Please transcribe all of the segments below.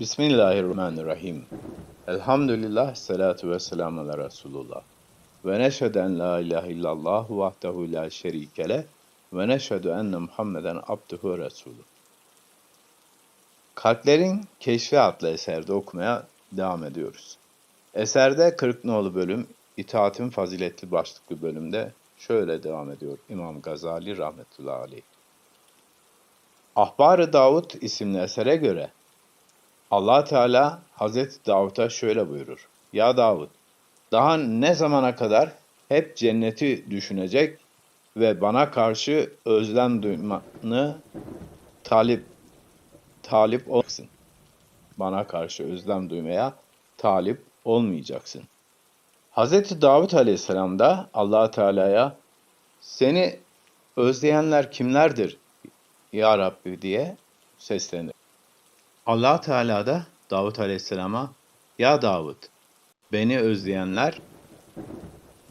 Bismillahirrahmanirrahim. Elhamdülillah, salatu ve selamu ala Resulullah. Ve neşhedü en la ilahe illallah vahdehu la şerike le ve neşhedü enne Muhammeden abduhu resulü. Kalplerin Keşfi adlı eserde okumaya devam ediyoruz. Eserde 40 nolu bölüm, itaatin faziletli başlıklı bölümde şöyle devam ediyor İmam Gazali rahmetullahi aleyh. Ahbar-ı Davud isimli esere göre allah Teala Hazreti Davud'a şöyle buyurur. Ya Davud, daha ne zamana kadar hep cenneti düşünecek ve bana karşı özlem duymanı talip talip olmasın. Bana karşı özlem duymaya talip olmayacaksın. Hazreti Davud Aleyhisselam da allah Teala'ya seni özleyenler kimlerdir ya Rabbi diye seslenir. Allah Teala da Davud Aleyhisselam'a Ya Davud, beni özleyenler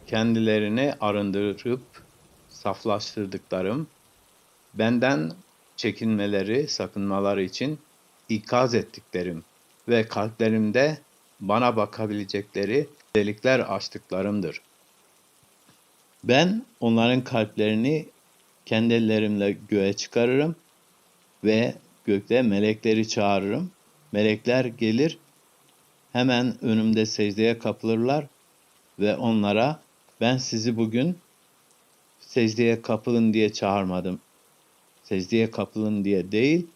kendilerini arındırıp saflaştırdıklarım, benden çekinmeleri, sakınmaları için ikaz ettiklerim ve kalplerimde bana bakabilecekleri delikler açtıklarımdır. Ben onların kalplerini kendi ellerimle göğe çıkarırım ve gökte melekleri çağırırım. Melekler gelir, hemen önümde secdeye kapılırlar ve onlara ben sizi bugün secdeye kapılın diye çağırmadım. Secdeye kapılın diye değil,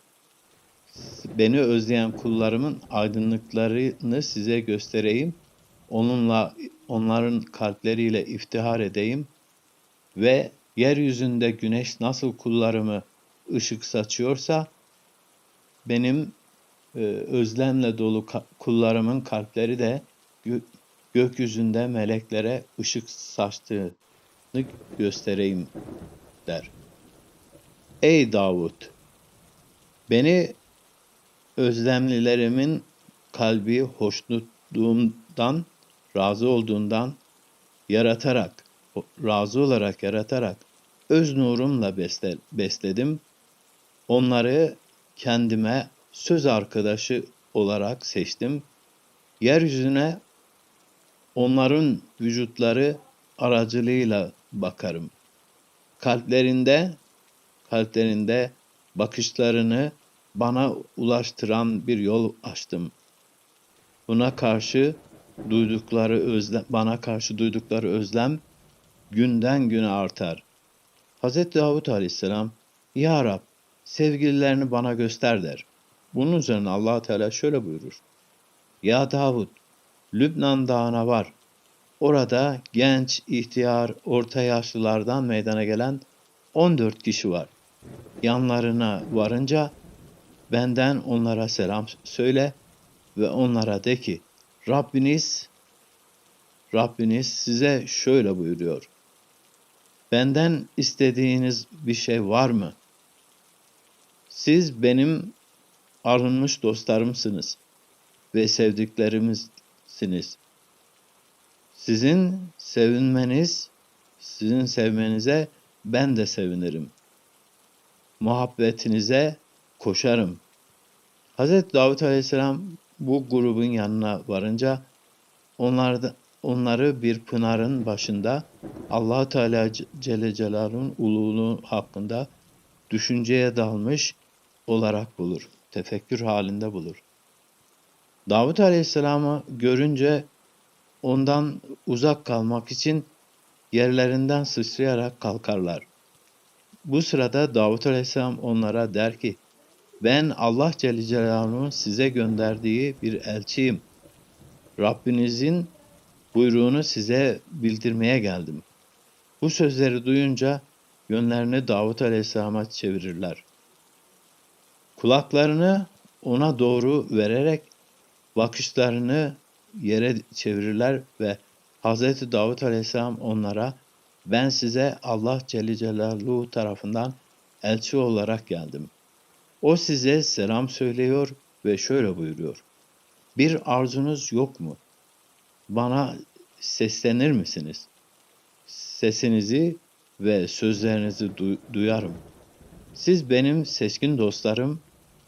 beni özleyen kullarımın aydınlıklarını size göstereyim. Onunla onların kalpleriyle iftihar edeyim ve yeryüzünde güneş nasıl kullarımı ışık saçıyorsa benim e, özlemle dolu kullarımın kalpleri de gö gökyüzünde meleklere ışık saçtığını göstereyim der. Ey Davud! Beni özlemlilerimin kalbi hoşnutluğumdan, razı olduğundan yaratarak, razı olarak yaratarak öz nurumla besle, besledim. Onları kendime söz arkadaşı olarak seçtim. Yeryüzüne onların vücutları aracılığıyla bakarım. Kalplerinde kalplerinde bakışlarını bana ulaştıran bir yol açtım. Buna karşı duydukları özlem, bana karşı duydukları özlem günden güne artar. Hz. Davut Aleyhisselam, Ya Rab, sevgililerini bana göster der. Bunun üzerine allah Teala şöyle buyurur. Ya Davud, Lübnan dağına var. Orada genç, ihtiyar, orta yaşlılardan meydana gelen 14 kişi var. Yanlarına varınca benden onlara selam söyle ve onlara de ki Rabbiniz Rabbiniz size şöyle buyuruyor. Benden istediğiniz bir şey var mı? Siz benim arınmış dostlarımsınız ve sevdiklerimizsiniz. Sizin sevinmeniz, sizin sevmenize ben de sevinirim. Muhabbetinize koşarım. Hz. Davut Aleyhisselam bu grubun yanına varınca onlarda, onları bir pınarın başında allah Teala Celle Celaluhu'nun ululuğu hakkında düşünceye dalmış olarak bulur. Tefekkür halinde bulur. Davut Aleyhisselam'ı görünce ondan uzak kalmak için yerlerinden sıçrayarak kalkarlar. Bu sırada Davut Aleyhisselam onlara der ki, ben Allah Celle Celaluhu'nun size gönderdiği bir elçiyim. Rabbinizin buyruğunu size bildirmeye geldim. Bu sözleri duyunca yönlerini Davut Aleyhisselam'a çevirirler. Kulaklarını ona doğru vererek bakışlarını yere çevirirler ve Hz. Davut Aleyhisselam onlara ben size Allah Celle Celaluhu tarafından elçi olarak geldim. O size selam söylüyor ve şöyle buyuruyor. Bir arzunuz yok mu? Bana seslenir misiniz? Sesinizi ve sözlerinizi du- duyarım. Siz benim seçkin dostlarım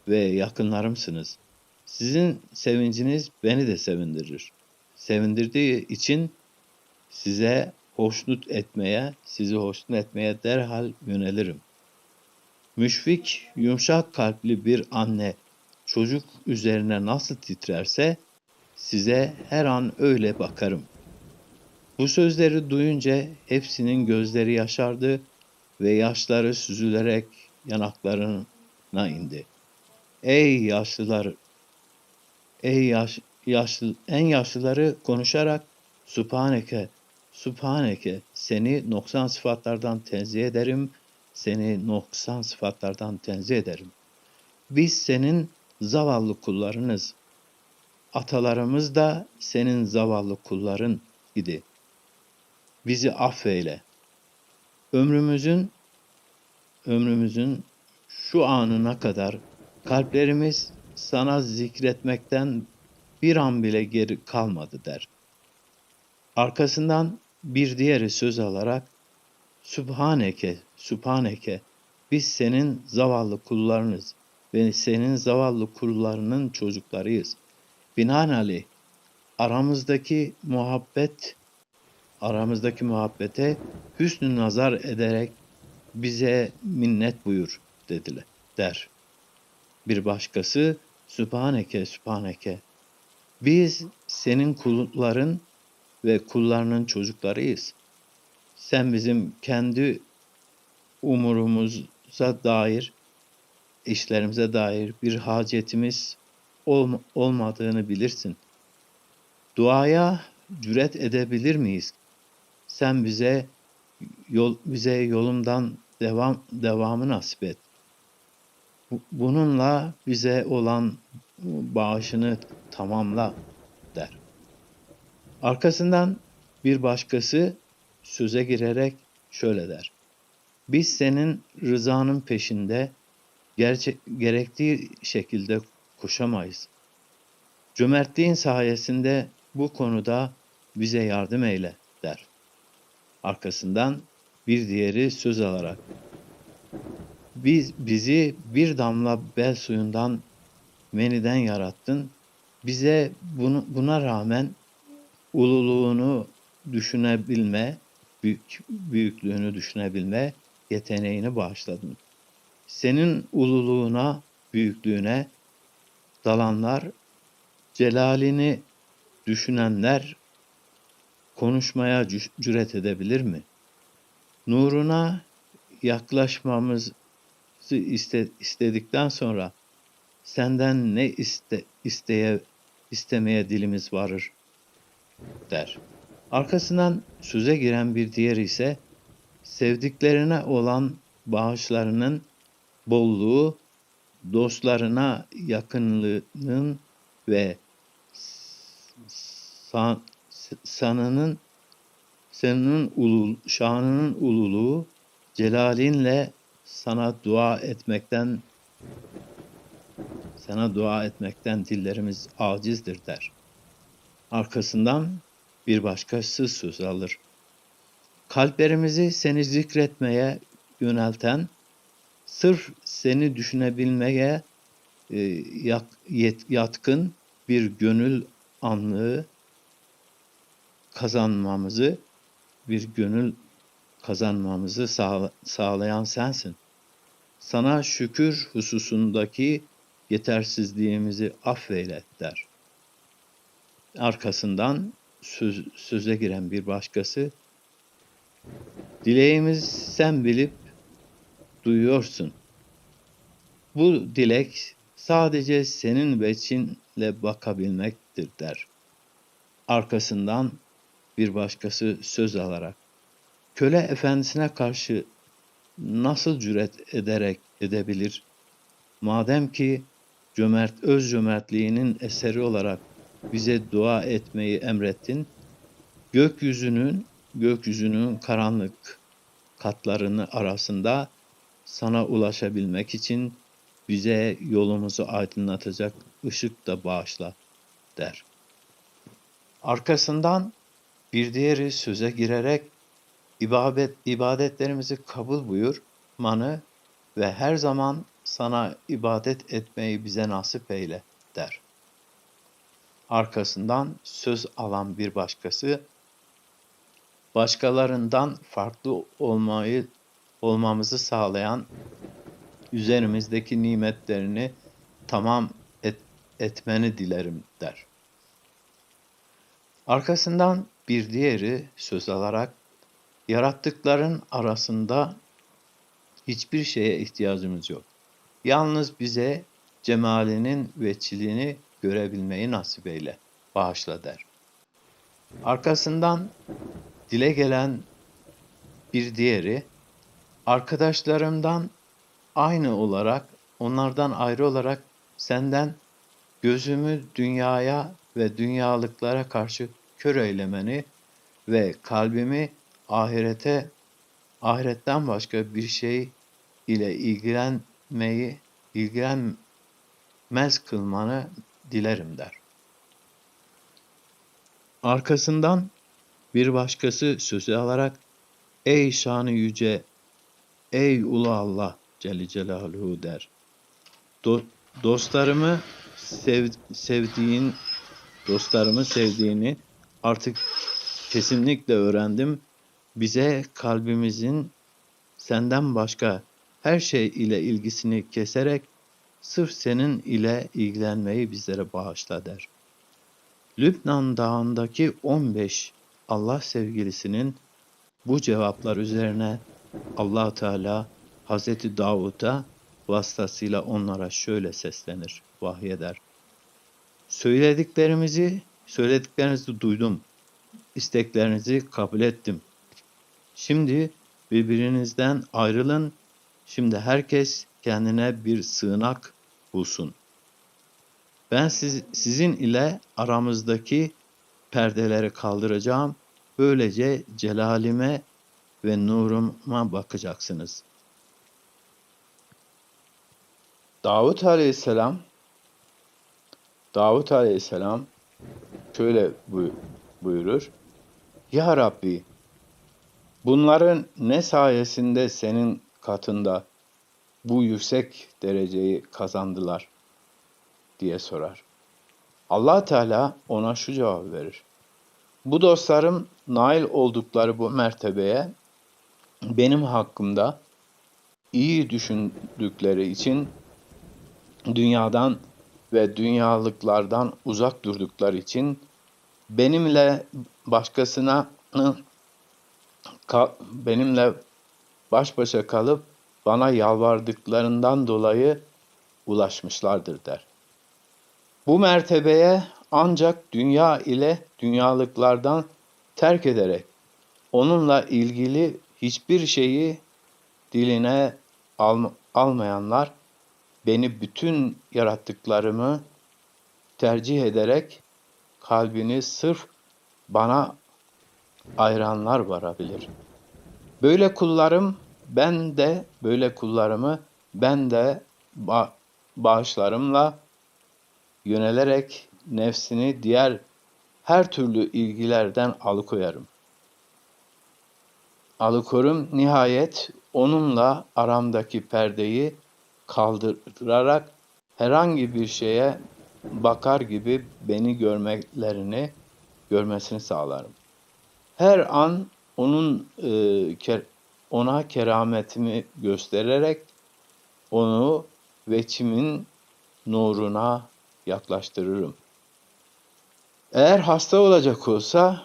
ve yakınlarımsınız. Sizin sevinciniz beni de sevindirir. Sevindirdiği için size hoşnut etmeye, sizi hoşnut etmeye derhal yönelirim. Müşfik, yumuşak kalpli bir anne çocuk üzerine nasıl titrerse size her an öyle bakarım. Bu sözleri duyunca hepsinin gözleri yaşardı ve yaşları süzülerek yanaklarına indi. Ey yaşlılar, ey yaş, yaşlı, en yaşlıları konuşarak Subhaneke, Subhaneke seni noksan sıfatlardan tenzih ederim, seni noksan sıfatlardan tenzih ederim. Biz senin zavallı kullarınız. Atalarımız da senin zavallı kulların idi. Bizi affeyle. Ömrümüzün ömrümüzün şu anına kadar kalplerimiz sana zikretmekten bir an bile geri kalmadı der. Arkasından bir diğeri söz alarak Sübhaneke, Sübhaneke biz senin zavallı kullarınız ve senin zavallı kullarının çocuklarıyız. Binaenaleyh aramızdaki muhabbet aramızdaki muhabbete hüsnü nazar ederek bize minnet buyur dediler der. Bir başkası Sübhaneke Sübhaneke biz senin kulların ve kullarının çocuklarıyız. Sen bizim kendi umurumuza dair, işlerimize dair bir hacetimiz olm- olmadığını bilirsin. Duaya cüret edebilir miyiz? Sen bize yol bize yolumdan devam devamı nasip et. Bu- Bununla bize olan bağışını tamamla der. Arkasından bir başkası söze girerek şöyle der. Biz senin rızanın peşinde gerçek, gerektiği şekilde koşamayız. Cömertliğin sayesinde bu konuda bize yardım eyle der. Arkasından bir diğeri söz alarak biz bizi bir damla bel suyundan meniden yarattın. Bize bunu, buna rağmen ululuğunu düşünebilme, büyük, büyüklüğünü düşünebilme yeteneğini bağışladın. Senin ululuğuna, büyüklüğüne dalanlar, celalini düşünenler konuşmaya cü- cüret edebilir mi? Nuruna yaklaşmamızı iste, istedikten sonra senden ne iste, isteye istemeye dilimiz varır der. Arkasından söze giren bir diğer ise sevdiklerine olan bağışlarının bolluğu, dostlarına yakınlığının ve san, sanının senin ulu, şanının ululuğu celalinle sana dua etmekten sana dua etmekten dillerimiz acizdir der. Arkasından bir başkası söz alır. Kalplerimizi seni zikretmeye yönelten, sırf seni düşünebilmeye e, yatkın bir gönül anlığı kazanmamızı, bir gönül kazanmamızı sağ- sağlayan sensin. Sana şükür hususundaki yetersizliğimizi affeyle der. Arkasından söz, söze giren bir başkası, dileğimiz sen bilip duyuyorsun. Bu dilek sadece senin veçinle bakabilmektir der. Arkasından bir başkası söz alarak, köle efendisine karşı nasıl cüret ederek edebilir? Madem ki cömert öz cömertliğinin eseri olarak bize dua etmeyi emrettin, gökyüzünün gökyüzünün karanlık katlarını arasında sana ulaşabilmek için bize yolumuzu aydınlatacak ışık da bağışla der. Arkasından bir diğeri söze girerek ibadet, ibadetlerimizi kabul buyur, manı ve her zaman sana ibadet etmeyi bize nasip eyle der. arkasından söz alan bir başkası başkalarından farklı olmayı olmamızı sağlayan üzerimizdeki nimetlerini tamam et, etmeni dilerim der. Arkasından bir diğeri söz alarak yarattıkların arasında hiçbir şeye ihtiyacımız yok. Yalnız bize cemalinin veçiliğini görebilmeyi nasip eyle, bağışla der. Arkasından dile gelen bir diğeri, arkadaşlarımdan aynı olarak, onlardan ayrı olarak senden gözümü dünyaya ve dünyalıklara karşı kör eylemeni ve kalbimi ahirete ahiretten başka bir şey ile ilgilenmeyi ilgilenmez kılmanı dilerim der. Arkasından bir başkası sözü alarak ey şanı yüce ey ulu Allah Celle Celaluhu der. Do dostlarımı sev sevdiğin dostlarımı sevdiğini artık kesinlikle öğrendim. Bize kalbimizin senden başka her şey ile ilgisini keserek sırf senin ile ilgilenmeyi bizlere bağışla der. Lübnan Dağı'ndaki 15 Allah sevgilisinin bu cevaplar üzerine allah Teala Hazreti Davud'a vasıtasıyla onlara şöyle seslenir, vahyeder. Söylediklerimizi, söylediklerinizi duydum. isteklerinizi kabul ettim. Şimdi birbirinizden ayrılın. Şimdi herkes kendine bir sığınak bulsun. Ben siz, sizin ile aramızdaki perdeleri kaldıracağım. Böylece celalime ve nuruma bakacaksınız. Davut Aleyhisselam Davut Aleyhisselam şöyle buyurur. Ya Rabbi bunların ne sayesinde senin katında bu yüksek dereceyi kazandılar diye sorar. Allah Teala ona şu cevap verir. Bu dostlarım nail oldukları bu mertebeye benim hakkımda iyi düşündükleri için dünyadan ve dünyalıklardan uzak durdukları için benimle başkasına benimle baş başa kalıp bana yalvardıklarından dolayı ulaşmışlardır der. Bu mertebeye ancak dünya ile dünyalıklardan terk ederek onunla ilgili hiçbir şeyi diline al, almayanlar beni bütün yarattıklarımı tercih ederek kalbini sırf bana ayıranlar varabilir. Böyle kullarım ben de böyle kullarımı ben de ba bağışlarımla yönelerek nefsini diğer her türlü ilgilerden alıkoyarım. Alıkorum nihayet onunla aramdaki perdeyi kaldırarak herhangi bir şeye bakar gibi beni görmelerini görmesini sağlarım. Her an onun e, ona kerametimi göstererek onu veçimin nuruna yaklaştırırım. Eğer hasta olacak olsa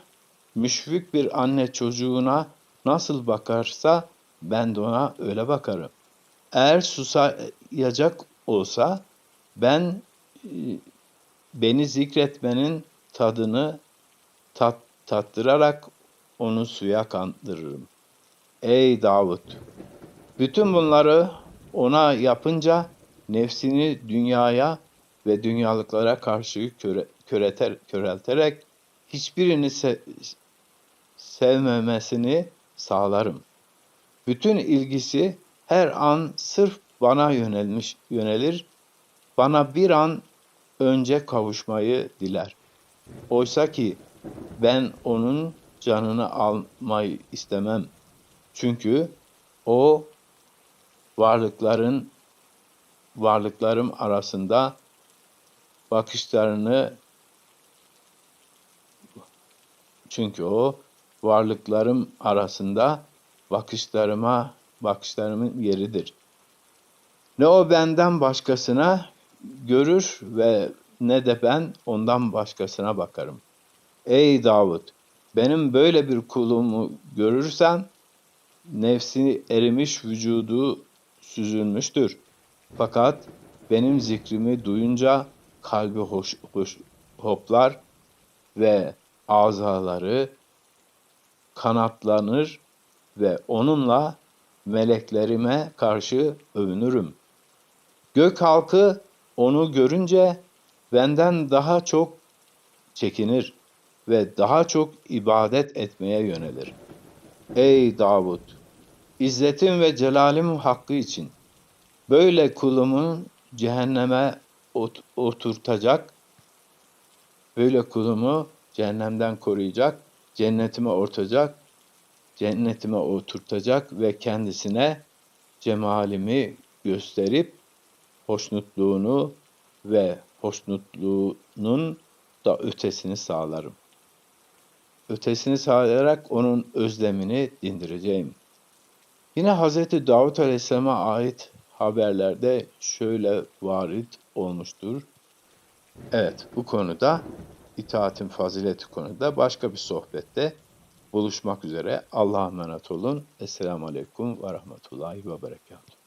müşfik bir anne çocuğuna nasıl bakarsa ben de ona öyle bakarım. Eğer susayacak olsa ben e, beni zikretmenin tadını tat, tattırarak onu suya kandırırım. Ey Davut! Bütün bunları ona yapınca nefsini dünyaya ve dünyalıklara karşı köre, köreter, körelterek hiçbirini se, sevmemesini sağlarım. Bütün ilgisi her an sırf bana yönelmiş yönelir. Bana bir an önce kavuşmayı diler. Oysa ki ben onun canını almayı istemem. Çünkü o varlıkların varlıklarım arasında bakışlarını Çünkü o varlıklarım arasında bakışlarıma bakışlarımın yeridir. Ne o benden başkasına görür ve ne de ben ondan başkasına bakarım. Ey Davud, benim böyle bir kulumu görürsen nefsi erimiş vücudu süzülmüştür. Fakat benim zikrimi duyunca kalbi hoş, hoş- hoplar ve azaları kanatlanır ve onunla meleklerime karşı övünürüm. Gök halkı onu görünce benden daha çok çekinir ve daha çok ibadet etmeye yönelir. Ey Davud! İzzetim ve celalim hakkı için böyle kulumu cehenneme ot- oturtacak, böyle kulumu cehennemden koruyacak, cennetime ortacak, cennetime oturtacak ve kendisine cemalimi gösterip hoşnutluğunu ve hoşnutluğunun da ötesini sağlarım. Ötesini sağlayarak onun özlemini dindireceğim. Yine Hz. Davut Aleyhisselam'a ait haberlerde şöyle varit olmuştur. Evet, bu konuda itaatin fazileti konuda başka bir sohbette buluşmak üzere. Allah'a emanet olun. Esselamu Aleyküm ve Rahmetullahi ve Berekatuhu.